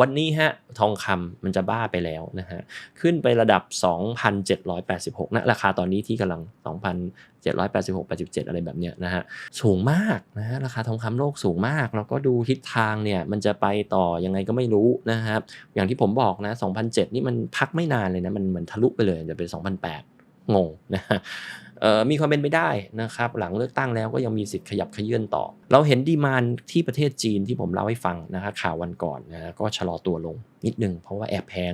วันนี้ฮะทองคำมันจะบ้าไปแล้วนะฮะขึ้นไประดับ 2,786นะราคาตอนนี้ที่กำลัง 2,786 87 อะไรแบบเนี้ยนะฮะสูงมากนะฮะราคาทองคำโลกสูงมาก แล้วก็ดูทิศทางเนี่ยมันจะไปต่อยังไงก็ไม่รู้นะครับอย่างที่ผมบอกนะ2007 นี่มันพักไม่นานเลยนะมันเหมือนทะลุไปเลยจะเป็น 2008งงนะฮะ มีความเป็นไปได้นะครับ หลังเลือกตั้งแล้วก็ยังมีสิทธิ์ขยับขยื่นต่อ เราเห็นดีมานที่ประเทศจีนที่ผมเล่าให้ฟังนะครับข่าววันก่อนนะก็ชะลอตัวลงนิดนึงเพราะว่าแอบแพง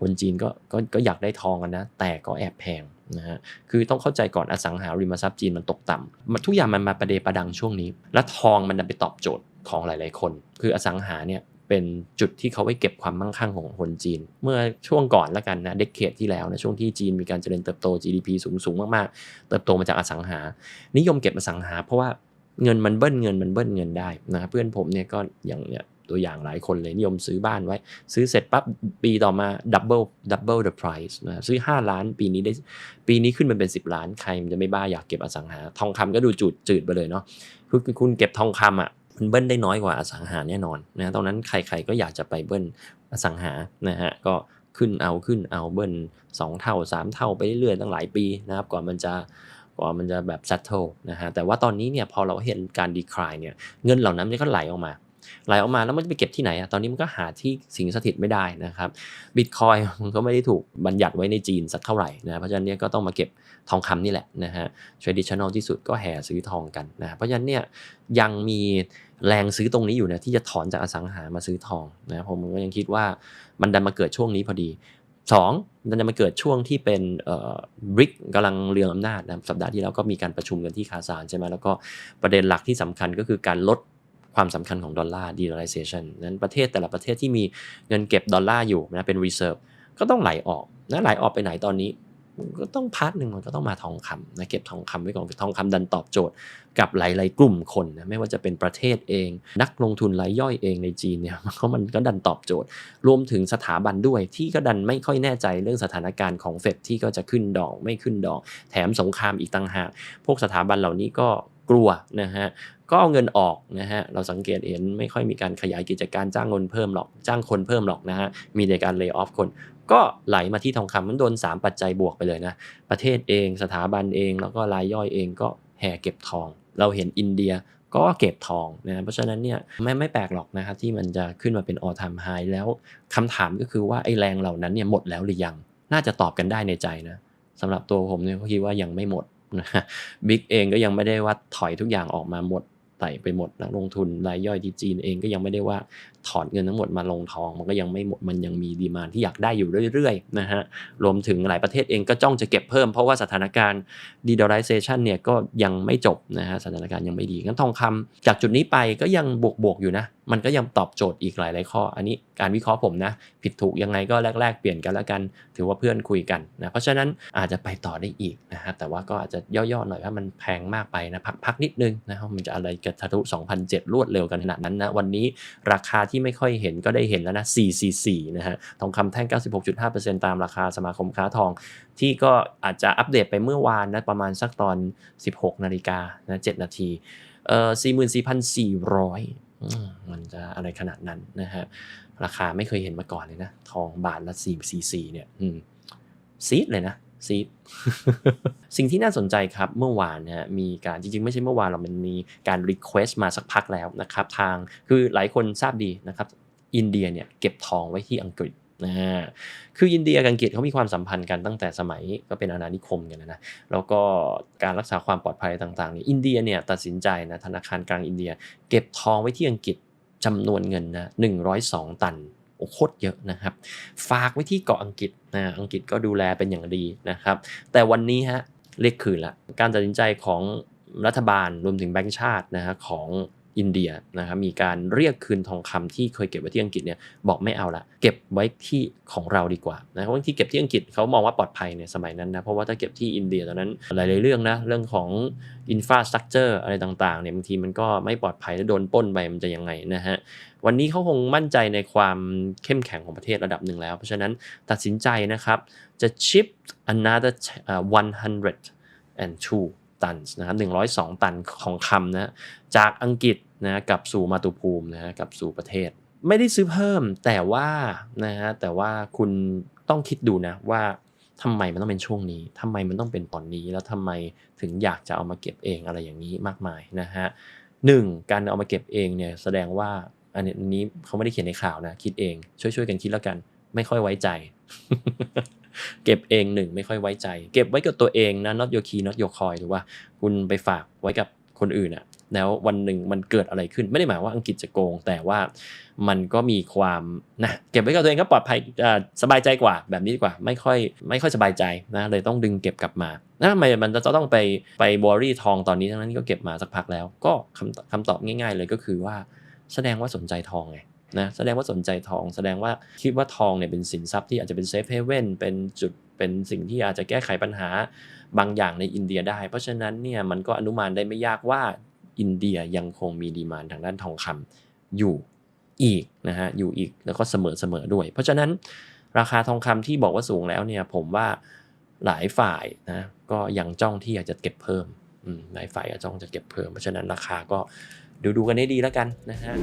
คนจีนก็ก็ก็อยากได้ทองกันนะ แต่ก็แอบแพงนะฮะคือต้องเข้าใจก่อนอสังหาริมทรัพย์จีนมันตกต่ำทุกอย่างมันมาประเดประดังช่วงนี้ และทองมันไปตอบโจทย์ของหลาย ๆ คน คืออสังหาเนี่ย เป็นจุดที่เขาไว้เก็บความมั่งคั่งของคนจีน เมื่อช่วงก่อนแล้วกันนะเด็กเขตที่แล้วนะช่วงที่จีนมีการเจริญเติบโต GDP สูงสูงมากๆ เติบโตมาจากอสังหา นิยมเก็บอสังหา เพราะว่าเงินมันเบิ้ลเงินมันเบิ้ลเงินได้นะเพื่อนผมเนี่ยก็อย่างเนี่ยตัวอย่างหลายคนเลยนิยมซื้อบ้านไว้ ซื้อเสร็จปั๊บปีต่อมาดับเบิลดับเบิลเดอะไพรซ์นะซื้อ 5 ล้านปีนี้ได้ปีนี้ขึ้นมาเป็น 10 ล้านใครมันจะไม่บ้าอยากเก็บอสังหา ทองคำก็ดูจุดจืดไปเลยเนาะคือคุณเก็บทองคำอะ มันเบิ้ลได้น้อยกว่าอสังหาแน่นอนนะตอนนั้นใครๆก็อยากจะไปเบิ้ลอสังหานะฮะก็ขึ้นเอาขึ้นเอาเบิ้ล2 เท่า 3 เท่าไปเรื่อยๆตั้งหลายปีนะครับก่อนมันจะกว่ามันจะแบบซัตโตนะฮะแต่ว่าตอนนี้เนี่ยพอเราเห็นการดีคลายเนี่ยเงินเหล่านั้นมันก็ไหลออกมา ไหลออกมาแล้วมันจะไปเก็บที่ไหนอะตอนนี้มันก็หาที่สิงสถิตไม่ได้นะครับบิตคอยมันก็ไม่ได้ถูกบัญญัติไว้ในจีนสักเท่าไหร่นะเพราะฉะนั้นเนี่ยก็ต้องมาเก็บทองคำนี่แหละนะฮะ traditional ที่สุดก็แห่ซื้อทองกันนะเพราะฉะนั้นเนี่ยยังมีแรงซื้อตรงนี้อยู่นะที่จะถอนจากอสังหามาซื้อทองนะผมก็ยังคิดว่ามันดันมาเกิดช่วงนี้พอดีสองมันจะมาเกิดช่วงที่เป็นบริกกำลังเรืองอำนาจนะสัปดาห์ที่แล้วก็มีการประชุมกันที่คาซานใช่ไหมแล้วก็ประเด็นหลักที่สำคัญก็คือการลด ความสำคัญของดอลลาร์ de-dollarization นั้นประเทศแต่ละประเทศที่มีเงินเก็บดอลลาร์อยู่นะเป็น reserve ก็ต้องไหลออกนะไหลออกไปไหนตอนนี้ก็ต้องพาร์ทหนึ่งมันก็ต้องมาทองคำนะเก็บทองคำไว้ก่อนทองคำดันตอบโจทย์กับหลาย ๆ กลุ่มคนนะไม่ว่าจะเป็นประเทศเอง นักลงทุนรายย่อยเองในจีนเนี่ยมันก็มันก็ดันตอบโจทย์ รวมถึงสถาบันด้วยที่ก็ดันไม่ค่อยแน่ใจเรื่องสถานการณ์ของเฟดที่ก็จะขึ้นดอกไม่ขึ้นดอก แถมสงครามอีกต่างหากพวกสถาบันเหล่านี้ก็กลัวนะฮะ ก็เอาเงินออกนะฮะเราสังเกตเห็นไม่ค่อยมีการขยายกิจการจ้างเงินเพิ่มหรอกจ้างคนเพิ่มหรอกนะฮะมีในการเลิกออฟคน ก็ไหลมาที่ทองคำมันโดน 3 ปัจจัยบวกไปเลยนะประเทศเองสถาบันเองแล้วก็รายย่อยเองก็แห่เก็บทอง เราเห็นอินเดียก็เก็บทองนะเพราะฉะนั้นเนี่ยไม่ไม่แปลกหรอกนะครับที่มันจะขึ้นมาเป็นออทามไฮแล้วคำถามก็คือว่าไอ้แรงเหล่านั้นเนี่ยหมดแล้วหรือยัง น่าจะตอบกันได้ในใจนะสำหรับตัวผมเนี่ยคิดว่ายังไม่หมดนะบิ๊กเองก็ยังไม่ได้ว่าถอยทุกอย่างออกมาหมด ไต่ไปหมดนักลงทุนรายย่อยที่จีนเองก็ยังไม่ได้ว่า ถอนเงินทั้งหมดมาลงทอง มันก็ยังไม่หมดมันยังมีดีมานที่อยากได้อยู่เรื่อยๆนะฮะรวมถึงหลายประเทศเองก็จ้องจะเก็บเพิ่มเพราะว่าสถานการณ์ดีดอลไลเซชันเนี่ยก็ยังไม่จบนะฮะสถานการณ์ยังไม่ดีงั้นทองคำจากจุดนี้ไปก็ยังบวกๆอยู่นะ มันก็ยังตอบโจทย์อีกหลายๆข้อ อันนี้การวิเคราะห์ผมนะ ผิดถูกยังไงก็แรกๆเปลี่ยนกันแล้วกัน ถือว่าเพื่อนคุยกันนะเพราะฉะนั้นอาจจะไปต่อได้อีกนะฮะแต่ว่าก็อาจจะย่อๆหน่อยว่ามันแพงมากไปนะพักๆนิดนึงนะมันจะอะไรกับทะลุ2007รวดเร็วกันขนาดนั้นนะวันนี้ราคาที่ไม่ค่อยเห็นก็ได้เห็นแล้วนะ 444 นะฮะ ทองคำแท่ง 96.5%ตามราคาสมาคมค้าทอง ที่ก็อาจจะอัปเดตไปเมื่อวานนะประมาณสักตอน 16 นาฬิกานะ 7 นาที เอ่อ 44,400 มันจะอะไรขนาดนั้นนะฮะ ราคาไม่เคยเห็นมาก่อนเลยนะ ทองบาทละ 4 4 4 เนี่ยซีดเลยนะ ซีดสิ่งที่น่าสนใจครับเมื่อวานนะมีการจริงๆ ไม่ใช่เมื่อวานเรามันมีการรีเควสต์มาสักพักแล้วนะครับทางคือหลายคนทราบดีนะครับอินเดียเนี่ยเก็บทองไว้ที่อังกฤษนะคืออินเดียกับอังกฤษเขามีความสัมพันธ์กันตั้งแต่สมัยก็เป็นอาณานิคมกันนะ แล้วก็การรักษาความปลอดภัยต่างๆนี่อินเดียเนี่ยตัดสินใจนะธนาคารกลางอินเดีย เก็บทองไว้ที่อังกฤษจำนวนเงินนะ102 ตัน โคตรเยอะนะครับ ฝากไว้ที่เกาะอังกฤษนะอังกฤษก็ดูแลเป็นอย่างดีนะครับ แต่วันนี้ฮะเรียกคืนละ การตัดสินใจของรัฐบาลรวมถึงแบงก์ชาตินะฮะของ อินเดียนะครับมีการเรียกคืนทองคำที่เคยเก็บไว้ที่อังกฤษเนี่ยบอกไม่เอาละเก็บไว้ที่ของเราดีกว่านะเพราะที่เก็บที่อังกฤษเขามองว่าปลอดภัยเนี่ยสมัยนั้นนะเพราะว่าถ้าเก็บที่อินเดียตอนนั้นหลายๆเรื่องนะเรื่องของอินฟราสตรักเจอร์อะไรต่างๆเนี่ยบางทีมันก็ไม่ปลอดภัยแล้วโดนป้นไปมันจะยังไงนะฮะวันนี้เขาคงมั่นใจในความเข้มแข็งของประเทศระดับหนึ่งแล้ว เพราะฉะนั้นตัดสินใจนะครับจะ ship another 102 ตันนะครับ102 ตันของคำนะจากอังกฤษนะกับสู่มาตุภูมินะกับสู่ประเทศ ไม่ได้ซื้อเพิ่มแต่ว่านะฮะแต่ว่าคุณต้องคิดดูนะว่าทำไมมันต้องเป็นช่วงนี้ทำไมมันต้องเป็นตอนนี้ แล้วทำไมถึงอยากจะเอามาเก็บเองอะไรอย่างนี้มากมายนะฮะหนึ่งการเอามาเก็บเองเนี่ยแสดงว่าอันนี้เขาไม่ได้เขียนในข่าวนะ คิดเอง ช่วยๆกันคิดแล้วกัน ไม่ค่อยไว้ใจ เก็บเองหนึ่งไม่ค่อยไว้ใจ เก็บไว้กับตัวเองนะ not your key not your coin หรือว่าคุณไปฝากไว้กับคนอื่นอะแล้ววันหนึ่งมันเกิดอะไรขึ้น ไม่ได้หมายว่าอังกฤษจะโกง แต่ว่ามันก็มีความนะเก็บไว้กับตัวเองก็ปลอดภัยสบายใจกว่าแบบนี้ดีกว่าไม่ค่อยไม่ค่อยสบายใจนะเลยต้องดึงเก็บกลับมานะทำไมมันจะต้องไปไปบอรี่ทองตอนนี้ทั้งนั้นก็เก็บมาสักพักแล้ว ก็คำคำตอบง่าย ๆ เลยก็คือว่าแสดงว่าสนใจทองไง นะแสดงว่าสนใจทอง แสดงว่าคิดว่าทองเนี่ยเป็นสินทรัพย์ที่อาจจะเป็นเซฟเฮเว่นเป็นจุดเป็นสิ่งที่อาจจะแก้ไขปัญหาบางอย่างในอินเดียได้ เพราะฉะนั้นเนี่ยมันก็อนุมานได้ไม่ยากว่าอินเดียยังคงมีดีมานทางด้านทองคำอยู่อีกนะฮะอยู่อีกแล้วก็เสมอเสมอด้วย เพราะฉะนั้นราคาทองคำที่บอกว่าสูงแล้วเนี่ยผมว่าหลายฝ่ายนะก็ยังจ้องที่อยากจะเก็บเพิ่มหลายฝ่ายก็จ้องจะเก็บเพิ่ม เพราะฉะนั้นราคาก็ดูดูกันให้ดีแล้วกันนะฮะ